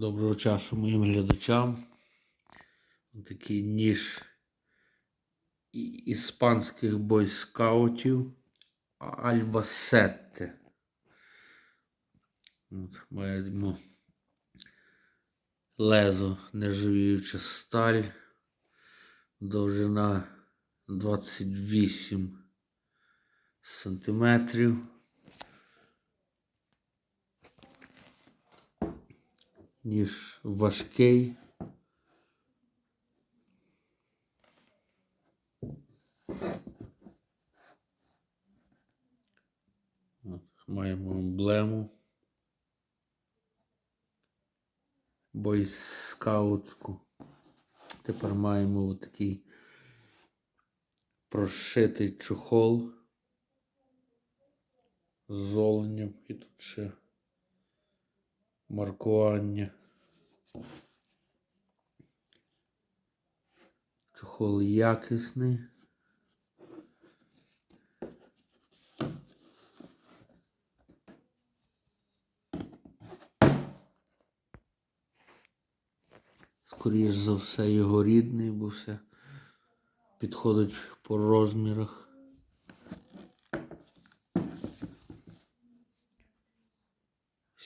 Доброго часу моїм глядачам. Такий ніж іспанських бойскаутів Альбасетте. От, маємо лезо нержавіюча сталь, довжина 28 сантиметрів. Ніж важкий. Маємо емблему. Бойскаутську. Тепер маємо отакий прошитий чохол з оленем і тут ще маркування. Чохол якісний. Скоріш за все його рідний, бо все підходить по розмірах.